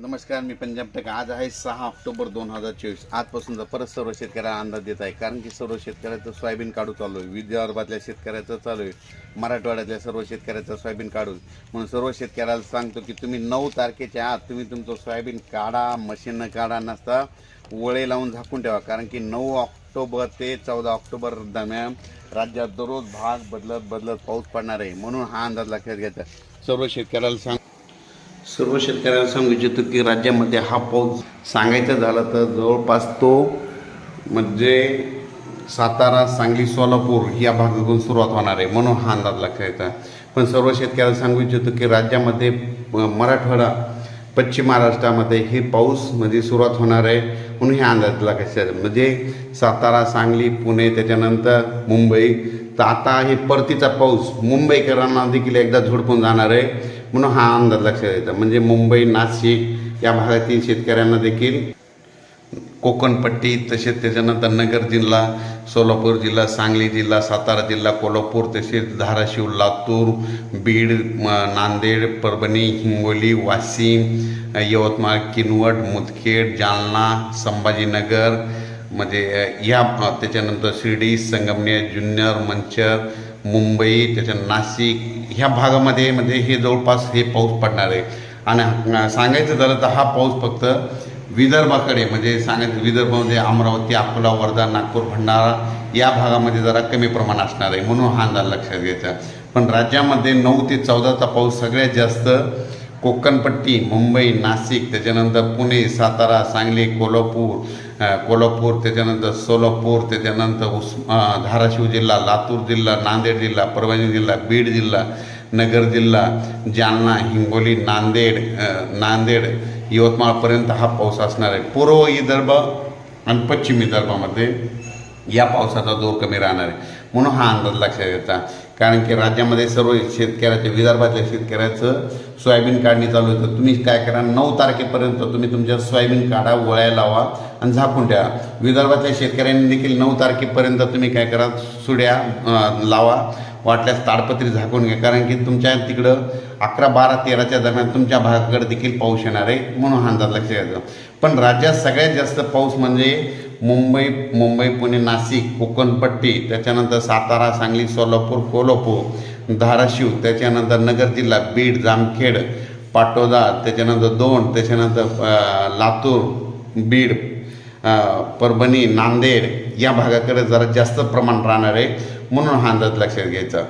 नमस्कार मी पंजाब टेक. आज आहे सहा ऑक्टोबर दोन हजार चोवीस. आजपासूनचा परत सर्व शेतकऱ्याला अंदाज देत आहे कारण की सर्व शेतकऱ्याचं सोयाबीन काढू चालू आहे. विदर्भातल्या शेतकऱ्याचं चालू आहे. मराठवाड्यातल्या सर्व शेतकऱ्याचं सोयाबीन काढू म्हणून सर्व शेतकऱ्याला सांगतो की तुम्ही नऊ तारखेच्या आत तुम्ही तुमचं सोयाबीन काढा मशीननं काढा नसता वळे लावून झाकून ठेवा. कारण की नऊ ऑक्टोबर ते चौदा ऑक्टोबर दरम्यान राज्यात दररोज भाग बदलत बदलत पाऊस पडणार आहे. म्हणून हा अंदाज लक्षात घ्यायचा. सर्व शेतकऱ्याला सांग सर्व शेतकऱ्याला सांगू इच्छितो की राज्यामध्ये हा पाऊस सांगायचं झालं तर जवळपास तो म्हणजे सातारा सांगली सोलापूर या भागातून सुरुवात होणार आहे म्हणून हा अंदाज लक्षात पण सर्व शेतकऱ्याला सांगू इच्छितो की राज्यामध्ये मराठवाडा पश्चिम महाराष्ट्रामध्ये हे पाऊस म्हणजे सुरुवात होणार आहे म्हणून हे अंदाज लक्षात म्हणजे सातारा सांगली पुणे त्याच्यानंतर मुंबई. तर आता हे परतीचा पाऊस मुंबईकरांना देखील एकदा झोडपून जाणार आहे. म्हणून हा अंदाज लक्षात येतो म्हणजे मुंबई नाशिक या भागातील शेतकऱ्यांना देखील कोकणपट्टी तसेच त्याच्यानंतर नगर जिल्हा सोलापूर जिल्हा सांगली जिल्हा सातारा जिल्हा कोल्हापूर तसेच धाराशिव लातूर बीड नांदेड परभणी हिंगोली वाशिम यवतमाळ किनवट मुदखेड जालना संभाजीनगर म्हणजे या त्याच्यानंतर शिर्डी संगमनेर जुन्नर मंचर मुंबई त्याच्या नाशिक ह्या भागामध्ये म्हणजे हे जवळपास हे पाऊस पडणार आहे. आणि सांगायचं झालं तर हा पाऊस फक्त विदर्भाकडे म्हणजे सांगायचं विदर्भामध्ये अमरावती अकोला वर्धा नागपूर भंडारा या भागामध्ये जरा कमी प्रमाण असणार आहे म्हणून हा अंदाज लक्षात घ्यायचा. पण राज्यामध्ये नऊ ते चौदाचा पाऊस सगळ्यात जास्त कोकणपट्टी मुंबई नाशिक त्याच्यानंतर पुणे सातारा सांगली कोल्हापूर कोल्हापूर त्याच्यानंतर सोलापूर त्याच्यानंतर उस धाराशिव जिल्हा लातूर जिल्हा नांदेड जिल्हा परभणी जिल्हा बीड जिल्हा नगर जिल्हा जालना हिंगोली नांदेड नांदेड यवतमाळपर्यंत हा पाऊस असणार आहे. पूर्व विदर्भ आणि पश्चिम विदर्भामध्ये या पावसाचा जोर कमी राहणार आहे. म्हणून हा अंदाज लक्षात येतात कारण की राज्यामध्ये सर्व शेतकऱ्याचे विदर्भातल्या शेतकऱ्याचं सोयाबीन काढणी चालू होतं तुम्ही काय करा नऊ तारखेपर्यंत तुम्ही तुमच्या सोयाबीन काढा वळ्या लावा आणि झाकून ठेवा. विदर्भातल्या शेतकऱ्यांनी देखील नऊ तारखेपर्यंत तुम्ही काय करा सुड्या लावा. वाटल्यास ताडपत्री झाकून घ्या. कारण की तुमच्या तिकडं अकरा बारा तेराच्या दरम्यान तुमच्या भागाकडे देखील पाऊस येणार आहे. म्हणून हा अंदाज लक्षात घ्यायचा पण राज्यात सगळ्यात जास्त पाऊस म्हणजे मुंबई मुंबई पुणे नाशिक कोकणपट्टी त्याच्यानंतर सातारा सांगली सोलापूर कोल्हापूर धाराशिव त्याच्यानंतर नगर जिल्हा बीड जामखेड पाटोदा त्याच्यानंतर दोन त्याच्यानंतर लातूर बीड परभणी नांदेड या भागाकडे जरा जास्त प्रमाण राहणार आहे म्हणून हा अंदाज लक्षात घ्यायचा.